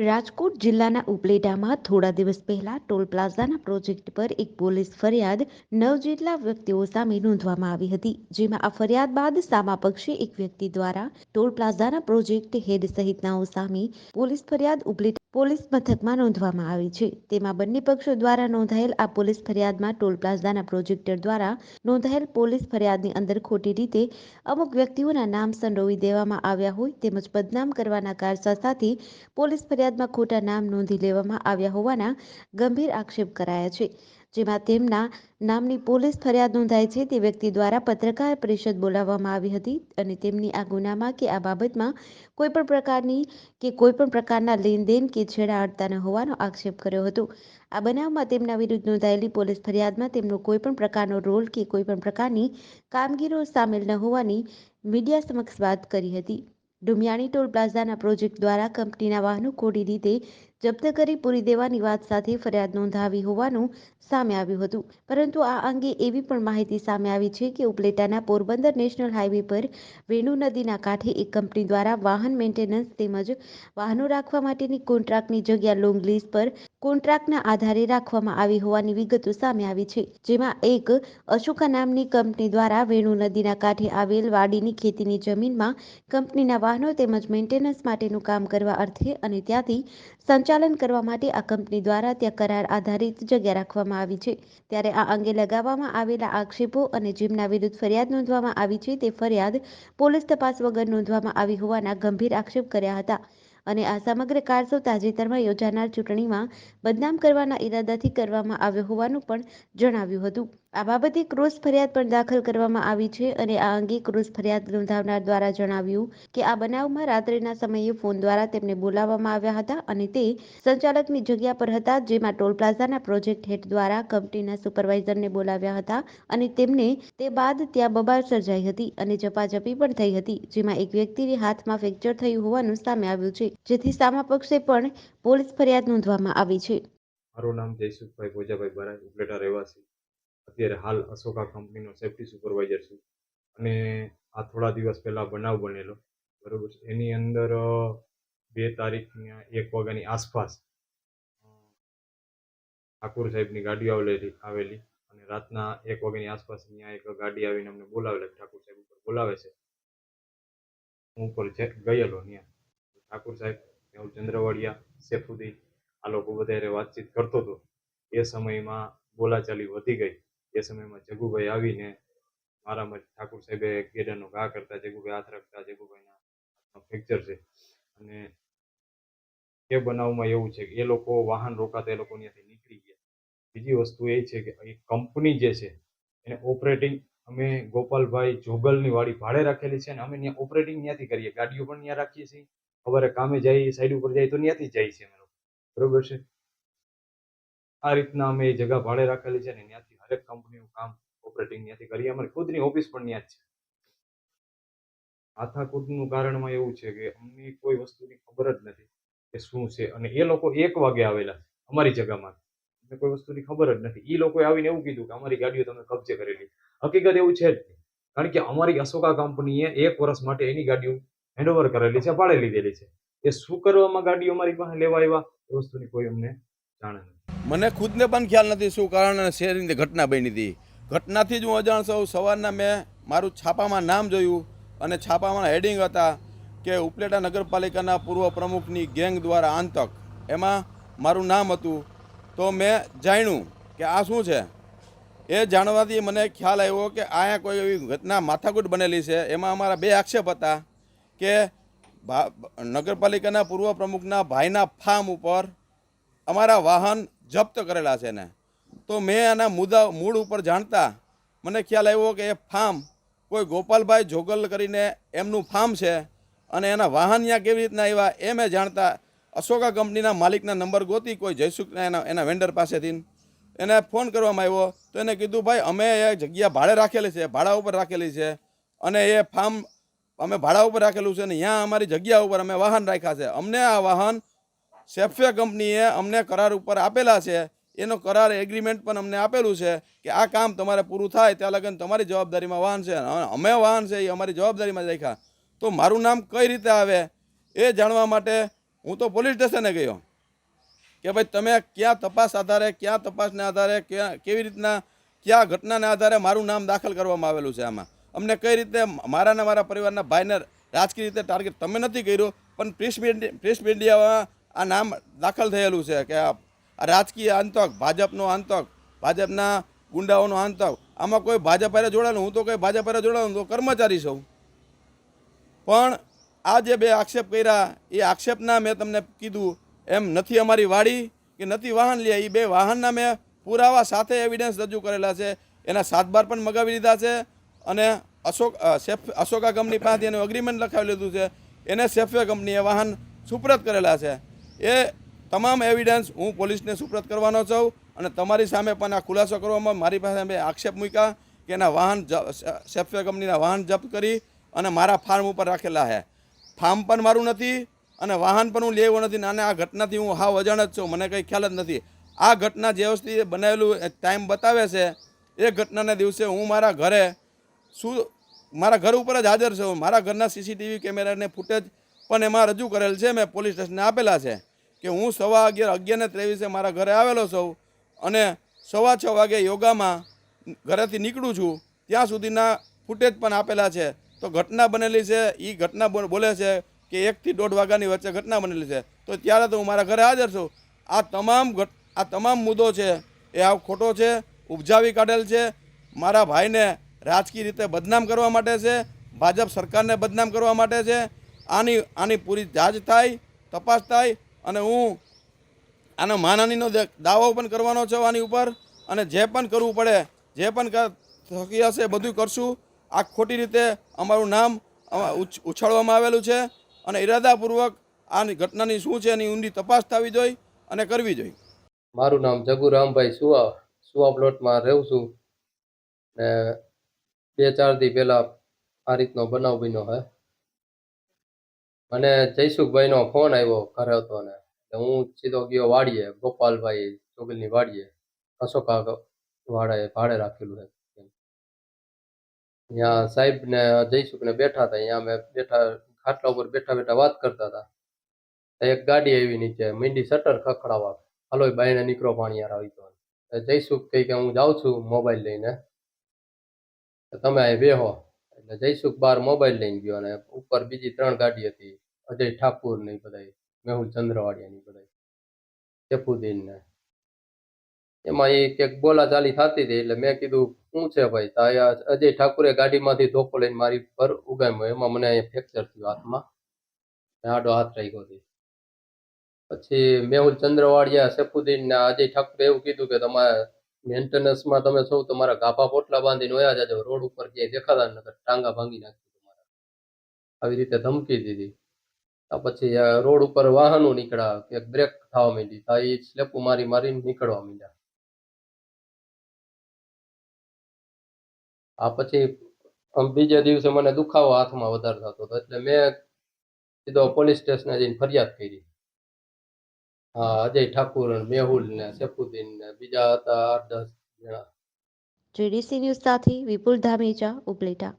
રાજકોટ જિલ્લાના ઉપલેટામાં થોડા દિવસ પહેલા ટોલ પ્લાઝાના પ્રોજેક્ટ પર એક પોલીસ ફરિયાદ નવ જેટલા વ્યક્તિઓ સામે નોંધવામાં આવી હતી, જેમાં આ ફરિયાદ બાદ સામા પક્ષે એક વ્યક્તિ દ્વારા ટોલ પ્લાઝાના પ્રોજેક્ટ હેડ સહિતનાઓ સામે પોલીસ ફરિયાદ ઉપલેટા પોલીસ મથકમાં નોંધવામાં આવી છે. તેમાં બંને પક્ષો દ્વારા નોંધાયેલ આ પોલીસ ફરિયાદમાં ટોલ પ્લાઝાના પ્રોજેક્ટર દ્વારા નોંધાયેલ પોલીસ ફરિયાદની અંદર ખોટી રીતે અમુક વ્યક્તિઓના નામ સંડોવી દેવામાં આવ્યા હોય તેમજ બદનામ કરવાના કારસા સાથે પોલીસ ફરિયાદમાં ખોટા નામ નોંધી લેવામાં આવ્યા હોવાના ગંભીર આક્ષેપ કરાયા છે. જેમાં તેમના નામની પોલીસ ફરિયાદ નોંધાઈ છે તે વ્યક્તિ દ્વારા પત્રકાર પરિષદ બોલાવવામાં આવી હતી અને તેમની આ ગુનામાં કે આ બાબતમાં કોઈ પણ પ્રકારની કે કોઈ પણ પ્રકારના લેનદેન કે છેડા અડતા ન હોવાનો આક્ષેપ કર્યો હતો. આ બનાવમાં તેમના વિરુદ્ધ નોંધાયેલી પોલીસ ફરિયાદમાં તેમનો કોઈ પણ પ્રકારનો રોલ કે કોઈ પણ પ્રકારની કામગીરીઓ સામેલ ન હોવાની મીડિયા સમક્ષ વાત કરી હતી. ડુમિયાણી ટોલ પ્લાઝાના પ્રોજેક્ટ દ્વારા કંપનીના વાહનો કોડી રીતે જપ્ત કરી પૂરી દેવાની વાત સાથે ફરિયાદ નોંધાવી હોવાનું સામે આવ્યું હતું. પરંતુ આ અંગે એવી પણ માહિતી સામે આવી છે કે ઉપલેટાના પોરબંદર નેશનલ હાઈવે પર વેણુ નદીના કાંઠે એક કંપની દ્વારા વાહન મેન્ટેનન્સ તેમજ વાહનો રાખવા માટેની કોન્ટ્રાક્ટની જગ્યા લોંગ લીઝ પર કોન્ટ્રાક્ટના આધારે રાખવામાં આવી હોવાની વિગતો સામે આવી છે. જેમાં એક અશોકા નામની કંપની દ્વારા વેણુ નદીના કાંઠે આવેલ વાડીની ખેતીની જમીનમાં કંપનીના વાહનો તેમજ મેન્ટેનન્સ માટેનું કામ કરવા અર્થે અને ત્યાંથી સંચાલન કરવા માટે આ કંપની દ્વારા ત્યાં કરાર આધારિત જગ્યા રાખવામાં આવી છે. ત્યારે આ અંગે લગાવવામાં આવેલા આક્ષેપો અને જેમના વિરુદ્ધ ફરિયાદ નોંધવામાં આવી છે તે ફરિયાદ પોલીસ તપાસ વગર નોંધવામાં આવી હોવાના ગંભીર આક્ષેપ કર્યા હતા અને આ સમગ્ર કારસો તાજેતરમાં યોજાનાર ચૂંટણીમાં બદનામ કરવાના ઈરાદાથી કરવામાં આવ્યો હોવાનું પણ જણાવ્યું હતું. આ બાબતે ક્રોસ ફરિયાદ પણ દાખલ કરવામાં આવી છે અને આ અંગે ક્રોસ ફરિયાદ નોંધાવનાર દ્વારા જણાવ્યું કે આ બનાવમાં રાત્રિના સમયે ફોન દ્વારા તેમને બોલાવવામાં આવ્યા હતા અને તે સંચાલકની જગ્યા પર હતા, જેમાં ટોલ પ્લાઝાના પ્રોજેક્ટ હેડ દ્વારા કંપનીના સુપરવાઇઝરને બોલાવ્યા હતા અને તેમને તે બાદ ત્યાં બબાલ સર્જાઈ હતી અને ઝપાઝપી પણ થઈ હતી, જેમાં એક વ્યક્તિને હાથમાં ફ્રેક્ચર થયું હોવાનું સામે આવ્યું છે, જેથી સામા પક્ષે પણ પોલીસ ફરિયાદ નોંધવામાં આવી છે. મારું નામ જયસુખભાઈ ભોજાભાઈ બરાજ ઉપલેટા રહેવાસી. અત્યારે હાલ અશોકા કંપનીનો સેફ્ટી સુપરવાઇઝર છું. અને આ થોડા દિવસ પહેલાં બનાવ બનેલો. બરોબર છે. એની અંદર બે તારીખના એક વાગ્યાની આસપાસ ઠાકુર સાહેબની ગાડી આવેલી આવેલી અને રાતના એક વાગ્યાની આસપાસ અહીંયા એક ગાડી આવીને અમને બોલાવેલા. ઠાકુર સાહેબ ઉપર બોલાવે છે. હું ઉપર ગયેલો ત્યાં. ઠાકુર સાહેબ હું ચંદ્રવાડિયા, સેફુદ્દીન, આ લોકો વધારે વાતચીત કરતો હતો. એ સમયમાં બોલાચાલી વધી ગઈ. એ સમયમાં જગુભાઈ આવીને મારામાં ઠાકુર સાહેબે ગેડાનો ઘા કરતા, જગુભાઈ હાથ રાખતા, જગુભાઈના ફ્રેક્ચર છે. અને એ બનાવમાં એવું છે કે એ લોકો વાહન રોકાતા એ લોકો ત્યાંથી નીકળી ગયા. બીજી વસ્તુ એ છે કે એ કંપની જે છે, એને ઓપરેટિંગ અમે ગોપાલભાઈ જોગલની વાડી ભાડે રાખેલી છે અને અમે ત્યાં ઓપરેટિંગ ત્યાંથી કરીએ. ગાડીઓ પણ ત્યાં રાખીએ છીએ. ખબર કામે જઈએ સાઈડ ઉપર જાય તો ત્યાંથી જાય છે અમે બરોબર છે? આ રીતના અમે એ જગ્યા ભાડે રાખેલી છે ને ત્યાંથી હરેક કંપનીનું કામ ઓપરેટિંગ ત્યાંથી કરીએ. અમારી ખુદની ઓફિસ પણ ત્યાં જ છે. માથાકૂટનું કારણમાં એવું છે કે અમને કોઈ વસ્તુની ખબર જ નથી કે શું છે. અને એ લોકો એક વાગે આવેલા અમારી જગ્યામાં અમને કોઈ વસ્તુની ખબર જ નથી. એ લોકોએ આવીને એવું કીધું કે અમારી ગાડીઓ તમે કબજે કરેલી હકીકત એવું છે જ નહીં. કારણ કે અમારી અશોકા કંપનીએ એક વર્ષ માટે એની ગાડીઓ હેન્ડઓવર કરેલી છે, ભાડે લીધેલી છે. એ શું કરવામાં ગાડીઓ અમારી પાસે લેવા આવ્યા? એ વસ્તુની કોઈ અમને મને ખુદને પણ ખ્યાલ નથી શું કારણ અને શેરની ઘટના બની હતી. ઘટનાથી જ હું અજાણ છું સવારના મેં મારું છાપામાં નામ જોયું અને છાપામાં હેડિંગ હતા કે ઉપલેટા નગરપાલિકાના પૂર્વ પ્રમુખની ગેંગ દ્વારા આંતક. એમાં મારું નામ હતું. તો મેં જાણ્યું કે આ શું છે? એ જાણવાથી મને ખ્યાલ આવ્યો કે અહીંયા કોઈ એવી ઘટના માથાકૂટ બનેલી છે. એમાં અમારા બે આક્ષેપ હતા કે નગરપાલિકાના પૂર્વ પ્રમુખના ભાઈના ફાર્મ ઉપર અમારા વાહન જપ્ત કરેલા છે ને. તો મેં આના મુદ્દા, મૂળ ઉપર જાણતા મને ખ્યાલ આવ્યો કે એ ફાર્મ કોઈ ગોપાલભાઈ જોગલ કરીને એમનું ફાર્મ છે અને એના વાહન ત્યાં કેવી રીતના આવ્યા એ મેં જાણતા. અશોકા કંપનીના માલિકના નંબર ગોતી કોઈ જયસુખના એના એના વેન્ડર પાસેથી. એને ફોન કરવામાં આવ્યો તો એને કીધું, ભાઈ, અમે એ જગ્યા ભાડે રાખેલી છે, ભાડા ઉપર રાખેલી છે અને એ ફાર્મ અમે ભાડા ઉપર રાખેલું છે ને ત્યાં અમારી જગ્યા ઉપર અમે વાહન રાખ્યા છે. અમને આ વાહન સેફે કંપનીએ અમને કરાર ઉપર આપેલા છે. એનો કરાર એગ્રીમેન્ટ પણ અમને આપેલું છે કે આ કામ તમારે પૂરું થાય ત્યાં લગન તમારી જવાબદારીમાં વાહન છે. અમે વાહન છે એ અમારી જવાબદારીમાં રાખ્યા. તો મારું નામ કઈ રીતે આવે એ જાણવા માટે હું તો પોલીસ સ્ટેશને ગયો. કે ભાઈ તમે ક્યાં તપાસ આધારે, ક્યાં તપાસને આધારે, ક્યાં, કેવી રીતના, ક્યાં ઘટનાને આધારે મારું નામ દાખલ કરવામાં આવેલું છે આમાં. અમને કઈ રીતે મારા ને મારા પરિવારના ભાઈને રાજકીય રીતે ટાર્ગેટ તમે નથી કર્યું, પણ પ્રેસ મીડિયા પ્રેસ મીડિયામાં આ નામ દાખલ થયેલું છે કે આ રાજકીય આંતક, ભાજપનો આંતક, ભાજપના ગુંડાઓનો આંતક, આમાં કોઈ ભાજપ હારે જોડાયેલું? હું તો કોઈ ભાજપ હારે જોડાયેલું તો કર્મચારી છું. પણ આ જે બે આક્ષેપ કર્યા, એ આક્ષેપના મેં તમને કીધું, એમ નથી અમારી વાડી કે નથી વાહન લે, એ બે વાહનના મેં પુરાવા સાથે એવિડન્સ રજૂ કરેલા છે. એના સાતબાર પણ મગાવી લીધા છે અને અશોક સેફ, અશોકા કંપની પાસેથી એનું અગ્રીમેન્ટ લખાવી લીધું છે. એને સેફવે કંપનીએ વાહન સુપ્રત કરેલા છે. એ તમામ એવિડન્સ હું પોલીસને સુપ્રત કરવાનો છું અને તમારી સામે પણ આ ખુલાસો કરવામાં મારી પાસે મેં આક્ષેપ મૂક્યા કે એના વાહન જ- કંપનીના વાહન જપ્ત કરી અને મારા ફાર્મ ઉપર રાખેલા છે. ફાર્મ પણ મારું નથી અને વાહન પણ હું લેવો નથી. અને આ ઘટનાથી હું હાવ અજાણ જ છું. મને કંઈ ખ્યાલ જ નથી. આ ઘટના જે વસ્તુ બનાવેલું ટાઈમ બતાવે છે, એ ઘટનાના દિવસે હું મારા ઘરે શું, મારા ઘર ઉપર જ હાજર છું. મારા ઘરના સીસીટીવી કેમેરાને ફૂટેજ પણ એમાં રજૂ કરેલ છે. મેં પોલીસ સ્ટેશને આપેલા છે. કે હું સવા અગિયાર ને ત્રેવીસે મારા ઘરે આવેલો છું અને સવા છ વાગે યોગામાં ઘરેથી નીકળું છું, ત્યાં સુધીના ફૂટેજ પણ આપેલા છે. તો ઘટના બનેલી છે એ ઘટના બોલ- છે કે એકથી દોઢ વાગ્યાની વચ્ચે ઘટના બનેલી છે. તો ત્યારે તો હું મારા ઘરે હાજર છું. આ તમામ આ તમામ મુદ્દો છે, એ આ ખોટો છે, ઉપજાવી કાઢેલ છે. મારા ભાઈને રાજકીય રીતે બદનામ કરવા માટે છે, ભાજપ સરકારને બદનામ કરવા માટે છે. આની આની પૂરી જાંચ થાય, તપાસ થાય અને હું આનો માનહાનિનો દાવો પણ કરવાનો છે આની ઉપર. અને જે પણ કરવું પડે, જે પણ થકી હશે બધું કરશું. આ ખોટી રીતે અમારું નામ ઉછાળવામાં આવેલું છે. અને ઇરાદાપૂર્વક આની ઘટનાની શું છે એની ઊંડી તપાસ થવી જોઈએ અને કરવી જોઈએ. મારું નામ જગુરામભાઈ સુવા સુવા પ્લોટમાં રહું છું. ને બે ચાર દી પહેલાં આ રીતનો બનાવ બન્યો હે મને જયસુખભાઈનો ફોન આવ્યો ઘરે હતો ને હું સીધો ગયો વાડીએ, ગોપાલભાઈ ચોગલની વાડીએ અશોકા વાડાએ ભાડે રાખેલું છે. ત્યાં સાહેબ ને જયસુખ ને બેઠા હતા, અહીંયા અમે બેઠા, ખાટલા ઉપર બેઠા બેઠા વાત કરતા હતા. એક ગાડી આવી નીચે, મીંડી શટર ખખડાવા હલો બાઈને નીકળો, પાણી યાર આવી તો જયસુખ કહી કે, હું જાઉં છું મોબાઈલ લઈને. તમે અહીં બેહો. એટલે જયસુખ બાર મોબાઈલ લઈને ગયો અને ઉપર બીજી ત્રણ ગાડી હતી. અજય ઠાકુર ને બધા મેહુલ ચંદ્રવાડિયા ની બધા શેફુદ્દીન ને એમાં એ કંઈક બોલાચાલી થતી હતી એટલે મેં કીધું, શું છે ભાઈ? તો અજય ઠાકુરે ગાડીમાંથી ધોકો લઈને મારી પર ઉગામ્યો. એમાં મને અહીંયા ફ્રેક્ચર થયું હાથમાં. આડો હાથ રાખ્યો હતી પછી મેહુલ ચંદ્રવાડિયા સૈફુદ્દીન ને અજય ઠાકુરે એવું કીધું કે, તમારે મેન્ટેનન્સમાં તમે છો, તમારા ગાભા પોટલા બાંધીને ઓયા જાજો. રોડ ઉપર ક્યાંય દેખાતા નકર ટાંગા ભાંગી નાખી તમારા. આવી રીતે ધમકી દીધી. પછી રોડ ઉપર વાહનો નીકળ્યા, કે બ્રેક થવા માંડી, તો એ સ્લેપો મારી મારીને નીકળવા માંડ્યા. આ પછી બીજા દિવસે મને દુખાવો હાથમાં વધારે થતો હતો, એટલે મેં સીધો પોલીસ સ્ટેશને જઈને ફરિયાદ કરી. હા, અજય ઠાકુર મેહુલ ને સેફુદ્દીન ને બીજા હતા, આઠ દસ જણા. જીડીસી ન્યૂઝ સાથે વિપુલ ધામેચા ઉપલેટા.